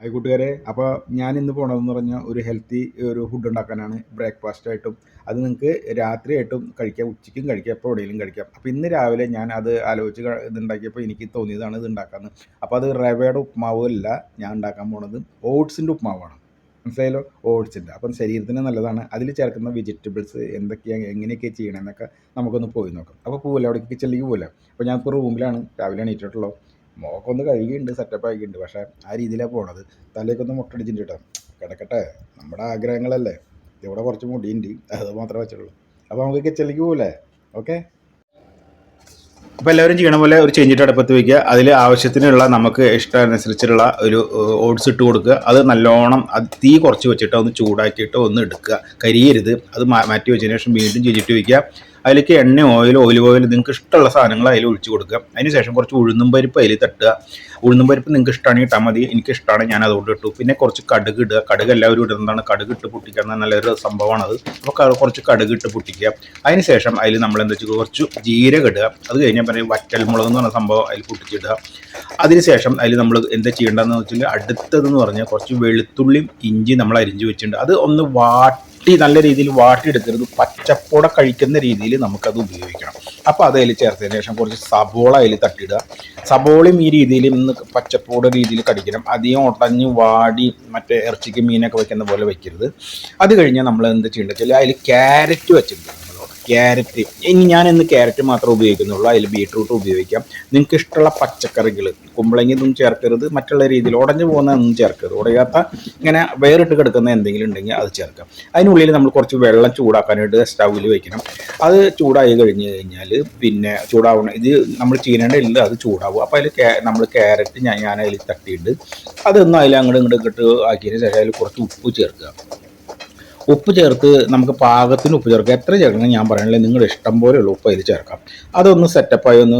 Hi കൂട്ടുകാരെ. അപ്പോൾ ഞാൻ ഇന്ന് പോണതെന്ന് പറഞ്ഞാൽ ഒരു ഹെൽത്തി ഒരു ഫുഡ് ഉണ്ടാക്കാനാണ് ബ്രേക്ക്ഫാസ്റ്റ് ആയിട്ടും അത് നിങ്ങൾക്ക് രാത്രിയായിട്ടും കഴിക്കാം ഉച്ചയ്ക്കും കഴിക്കാം എപ്പോൾ എവിടെയെങ്കിലും കഴിക്കാം. അപ്പോൾ ഇന്ന് രാവിലെ ഞാൻ അത് ആലോചിച്ച് ഇതുണ്ടാക്കിയപ്പോൾ എനിക്ക് തോന്നിയതാണ് ഇത് ഉണ്ടാക്കാമെന്ന് അപ്പോൾ അത് റവയുടെ ഉപ്മാവ് അല്ല ഞാൻ ഉണ്ടാക്കാൻ പോണത്. ഓട്സിന്റെ ഉപ്മാവാണ്. മനസ്സിലായല്ലോ? ഓട്സിന്റെ അപ്പം ശരീരത്തിന് നല്ലതാണ്. അതിൽ ചേർക്കുന്ന വെജിറ്റബിൾസ് എന്തൊക്കെയാണ് എങ്ങനെയൊക്കെ ചെയ്യണമെന്നൊക്കെ നമുക്കൊന്ന് പോയി നോക്കാം. അപ്പോൾ പോവില്ല? അവിടേക്ക് കിച്ചണിലേക്ക് പോവില്ല? അപ്പോൾ ഞാൻ ഇപ്പോൾ റൂമിലാണ് രാവിലെ എണീറ്റിട്ടുള്ളൂ. മോക്കൊന്ന് കഴുകിയിട്ടുണ്ട് സെറ്റപ്പ് ആക്കിയിട്ടുണ്ട് പക്ഷേ ആ രീതിയിലാണ് പോണത്. തലേക്കൊന്ന് മുട്ടടിച്ചിട്ട് കേട്ടോ കിടക്കട്ടെ. നമ്മുടെ ആഗ്രഹങ്ങളല്ലേ. ഇവിടെ കുറച്ച് മുടിയുണ്ട്. അത് മാത്രമേ വെച്ചുള്ളൂ അപ്പോൾ നമുക്ക് കിച്ചണിലേക്ക് പോകില്ലേ ഓക്കെ? അപ്പോൾ എല്ലാവരും ചെയ്യണ പോലെ ഒരു ചെഞ്ചിട്ട് അടുപ്പത്ത് വയ്ക്കുക അതിൽ ആവശ്യത്തിനുള്ള നമുക്ക് ഇഷ്ടമനുസരിച്ചുള്ള ഒരു ഓട്സ് ഇട്ട് കൊടുക്കുക. അത് നല്ലോണം അത് തീ കുറച്ച് വെച്ചിട്ട് ഒന്ന് ചൂടാക്കിയിട്ട് ഒന്ന് എടുക്കുക. കരിയരുത്. അത് മാറ്റി വെച്ചതിന് ശേഷം വീണ്ടും ചെഞ്ചിട്ട് വയ്ക്കുക അതിലേക്ക് എണ്ണ ഓയിൽ ഒലിവ് ഓയിൽ നിങ്ങൾക്ക് ഇഷ്ടമുള്ള സാധനങ്ങൾ അതിൽ ഒഴിച്ചു കൊടുക്കുക. അതിന് ശേഷം കുറച്ച് ഉഴുന്നും പരിപ്പ് അതിൽ തട്ടുക. ഉഴുന്നും പരിപ്പ് നിങ്ങൾക്ക് ഇഷ്ടമാണ് ഇട്ടാൽ മതി. എനിക്ക് ഇഷ്ടമാണ് ഞാൻ അതുകൊണ്ട് ഇട്ടു. പിന്നെ കുറച്ച് കടുക് ഇടുക. കടുക് എല്ലാവരും ഇടുന്നതാണ് കടുക് ഇട്ട് പൊട്ടിക്കുന്ന നല്ലൊരു നല്ലൊരു സംഭവമാണത്. അപ്പോൾ കുറച്ച് കടുക് ഇട്ട് പൊട്ടിക്കുക. അതിന് ശേഷം അതിൽ നമ്മൾ എന്താ വെച്ചാൽ കുറച്ച് ജീരക ഇടുക. അത് കഴിഞ്ഞാൽ പറയും വറ്റൽമുളക് എന്ന് പറഞ്ഞ സംഭവം അതിൽ പൊട്ടിച്ചിടുക. അതിനുശേഷം അതിൽ നമ്മൾ എന്താ ചെയ്യേണ്ടതെന്ന് വെച്ചാൽ അടുത്തതെന്ന് പറഞ്ഞാൽ കുറച്ച് വെളുത്തുള്ളിയും ഇഞ്ചി നമ്മൾ അരിഞ്ഞ് വെച്ചിട്ടുണ്ട്. അത് ഒന്ന് വാട്ടി നല്ല രീതിയിൽ വാട്ടിയെടുക്കരുത്. പച്ചപ്പോടെ കഴിക്കുന്ന രീതിയിൽ നമുക്കത് ഉപയോഗിക്കണം. അപ്പോൾ അത് അതിൽ ചേർത്തതിന് ശേഷം കുറച്ച് സബോള അതിൽ തട്ടിയിടുക. സബോളയും ഈ രീതിയിൽ ഇന്ന് പച്ചപ്പോടെ രീതിയിൽ കടിക്കണം. അധികം ഒട്ടഞ്ഞ് വാടി മറ്റേ ഇറച്ചിക്ക് മീനൊക്കെ വെക്കുന്ന പോലെ വെക്കരുത്. അത് കഴിഞ്ഞാൽ നമ്മൾ എന്ത് ചെയ്യേണ്ടത് വെച്ചാൽ അതിൽ ക്യാരറ്റ് വെച്ചിട്ടുണ്ട്. ക്യാരറ്റ്. ഇനി ഞാൻ ഇന്ന് ക്യാരറ്റ് മാത്രമേ ഉപയോഗിക്കുന്നുള്ളൂ. അതിൽ ബീട്രൂട്ട് ഉപയോഗിക്കാം. നിങ്ങൾക്ക് ഇഷ്ടമുള്ള പച്ചക്കറികൾ കുമ്പളങ്ങി ചേർക്കരുത്. മറ്റുള്ള രീതിയിൽ ഉടഞ്ഞു പോകുന്ന ഒന്നും ചേർക്കരുത്. ഉടയാത്ത ഇങ്ങനെ വേറിട്ട് കിടക്കുന്ന എന്തെങ്കിലും ഉണ്ടെങ്കിൽ അത് ചേർക്കാം. അതിനുള്ളിൽ നമ്മൾ കുറച്ച് വെള്ളം ചൂടാക്കാനായിട്ട് സ്റ്റൗവിൽ വെക്കണം. അത് ചൂടായി കഴിഞ്ഞ് കഴിഞ്ഞാൽ പിന്നെ ചൂടാവണം ഇത് നമ്മൾ ചീനേണ്ട ഇല്ല അത് ചൂടാവും. അപ്പോൾ അതിൽ നമ്മൾ ക്യാരറ്റ് ഞാൻ ഞാൻ അതിൽ തട്ടിയിട്ട് അതൊന്നും അതിൽ അങ്ങോട്ട് ഇങ്ങോട്ട് ഇങ്ങോട്ട് ആക്കിയതിന് ശേഷം അതിൽ കുറച്ച് ഉപ്പ് ചേർക്കുക. ഉപ്പ് ചേർത്ത് നമുക്ക് പാകത്തിന് ഉപ്പ് ചേർക്കുക എത്ര ചേർക്കണം ഞാൻ പറയണില്ല. നിങ്ങളുടെ ഇഷ്ടം പോലെയുള്ള ഉപ്പ് അതിൽ ചേർക്കാം. അതൊന്ന് സെറ്റപ്പായി ഒന്ന്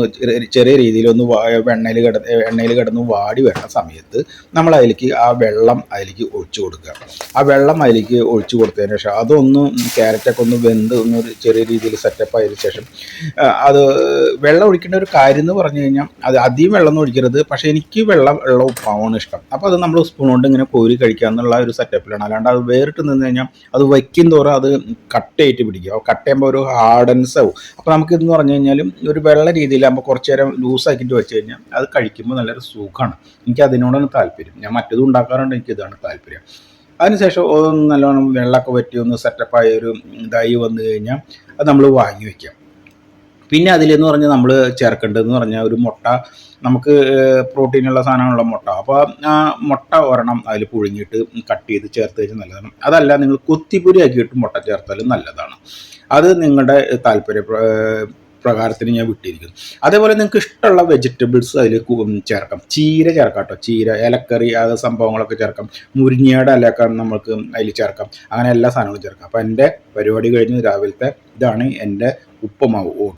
ചെറിയ- രീതിയിൽ ഒന്ന് എണ്ണയിൽ കിട എണ്ണയിൽ കിടന്ന് വാടി വരുന്ന സമയത്ത് നമ്മൾ അതിലേക്ക് ആ വെള്ളം അതിലേക്ക് ഒഴിച്ചു കൊടുക്കുക. ആ വെള്ളം അതിലേക്ക് ഒഴിച്ചു കൊടുത്തതിന് ശേഷം അതൊന്ന് ക്യാരറ്റൊക്കെ ഒന്ന് വെന്ത് ഒന്ന് ചെറിയ രീതിയിൽ സെറ്റപ്പായതിന് ശേഷം അത് വെള്ളം ഒഴിക്കേണ്ട ഒരു കാര്യം എന്ന് പറഞ്ഞു കഴിഞ്ഞാൽ അത് അധികം വെള്ളം ഒന്നും ഒഴിക്കരുത്. പക്ഷേ എനിക്ക് വെള്ളം ഉള്ള ഉപ്പാവാണ് ഇഷ്ടം. അപ്പോൾ അത് നമ്മൾ സ്പൂൺ കൊണ്ട് ഇങ്ങനെ കോരി കഴിക്കുക എന്നുള്ള ഒരു സെറ്റപ്പിലാണ് അല്ലാണ്ട് അത് വേറിട്ട് നിന്ന് കഴിഞ്ഞാൽ അത് വയ്ക്കും തോറും അത് കട്ടയായിട്ട് പിടിക്കും. കട്ട് ചെയ്യുമ്പോൾ ഒരു ഹാർഡൻസ് ആവും. അപ്പോൾ നമുക്ക് നമുക്കിതെന്ന് പറഞ്ഞു കഴിഞ്ഞാലും ഒരു വെള്ള രീതിയിലാകുമ്പോൾ കുറച്ച് നേരം ലൂസാക്കിയിട്ട് വെച്ച് കഴിഞ്ഞാൽ അത് കഴിക്കുമ്പോൾ നല്ലൊരു സുഖമാണ് എനിക്ക് അതിനോടാണ് താല്പര്യം. ഞാൻ മറ്റതും ഉണ്ടാക്കാറുണ്ട് എനിക്ക് ഇതാണ് താല്പര്യം. അതിനുശേഷം നല്ലോണം വെള്ളമൊക്കെ പറ്റി ഒന്ന് സെറ്റപ്പായ ഒരു ഇതായി വന്നു കഴിഞ്ഞാൽ അത് നമ്മൾ വാങ്ങി വയ്ക്കാം പിന്നെ അതിലെന്ന് പറഞ്ഞാൽ നമ്മൾ ചേർക്കേണ്ടതെന്ന് പറഞ്ഞാൽ ഒരു മുട്ട നമുക്ക് പ്രോട്ടീനുള്ള സാധനങ്ങളുള്ള മുട്ട. അപ്പോൾ ആ മുട്ട ഒരെണ്ണം അതിൽ പുഴുങ്ങിയിട്ട് കട്ട് ചെയ്ത് ചേർത്ത് വെച്ചാൽ നല്ലതാണ്. അതല്ല നിങ്ങൾ കൊത്തിപ്പൊരി ആക്കിയിട്ട് മുട്ട ചേർത്താലും നല്ലതാണ്. അത് നിങ്ങളുടെ താല്പര്യ പ്രകാരത്തിന് ഞാൻ വിട്ടിരിക്കുന്നു. അതേപോലെ നിങ്ങൾക്ക് ഇഷ്ടമുള്ള വെജിറ്റബിൾസ് അതിൽ ചേർക്കാം. ചീര ചേർക്കാം കേട്ടോ ചീര ഇലക്കറി അത് സംഭവങ്ങളൊക്കെ ചേർക്കാം. മുരിങ്ങയുടെ ഇലയൊക്കെ നമുക്ക് അതിൽ ചേർക്കാം. അങ്ങനെ എല്ലാ സാധനങ്ങളും ചേർക്കാം. അപ്പോൾ എന്റെ പരിപാടി കഴിഞ്ഞ് രാവിലത്തെ ഇതാണ് എന്റെ ഉപ്പുമാവ്.